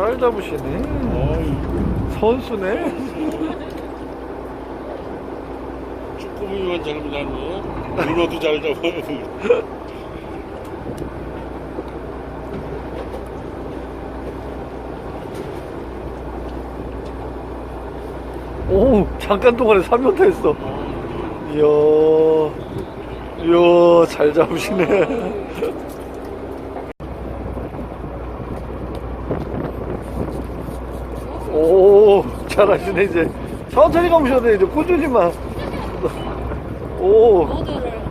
잘 잡으시네. 선수네. 축구 보기만 잘못하네. 문어도 잘 잡아. 오, 잠깐 동안에 3연타 했어. 이야, 이야, 잘 잡으시네. 오, 잘하시네, 이제. 천천히 가보셔도 돼, 이제 꾸준히만. 오,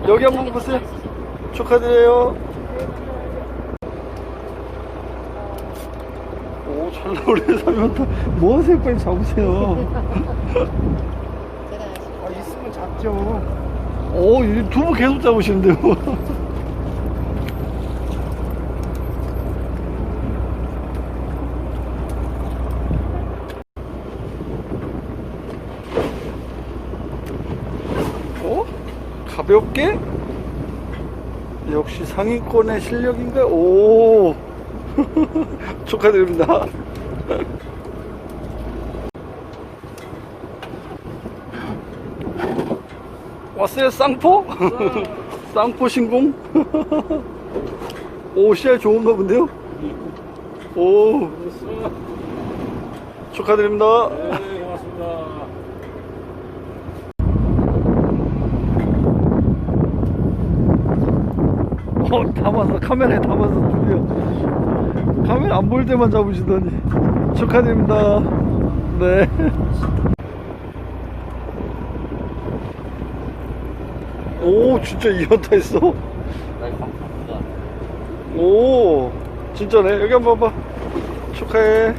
여기 한번 보세요. 축하드려요. 오, 잘 나오네, 3연타. 뭐 하세요? 빨리 잡으세요. 아, 있으면 잡죠. 오, 두분 계속 잡으시는데요. 어? 가볍게? 역시 상위권의 실력인가? 오, 축하드립니다. 왔어요 쌍포? 쌍포 신공? 오 씨알 좋은가 본데요? 오 축하드립니다 네. 어 담아서 카메라에 담아서 드디어 카메라 안 볼 때만 잡으시더니 축하드립니다 네 오, 진짜 이연타 했어? 오, 진짜네. 여기 한번 봐봐. 축하해.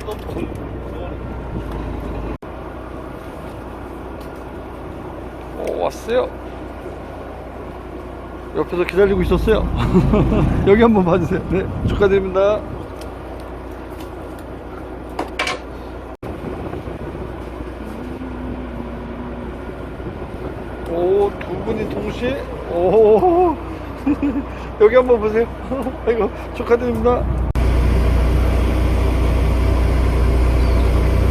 오, 왔어요. 옆에서 기다리고 있었어요. 여기 한번 봐주세요. 네, 축하드립니다. 오, 두 분이 동시에, 오, 여기 한번 보세요. 아이고, 축하드립니다.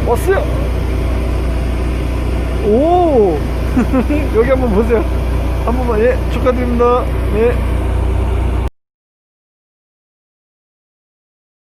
왔어요. 오, 여기 한번 보세요. 한 번만, 예, 축하드립니다. 예.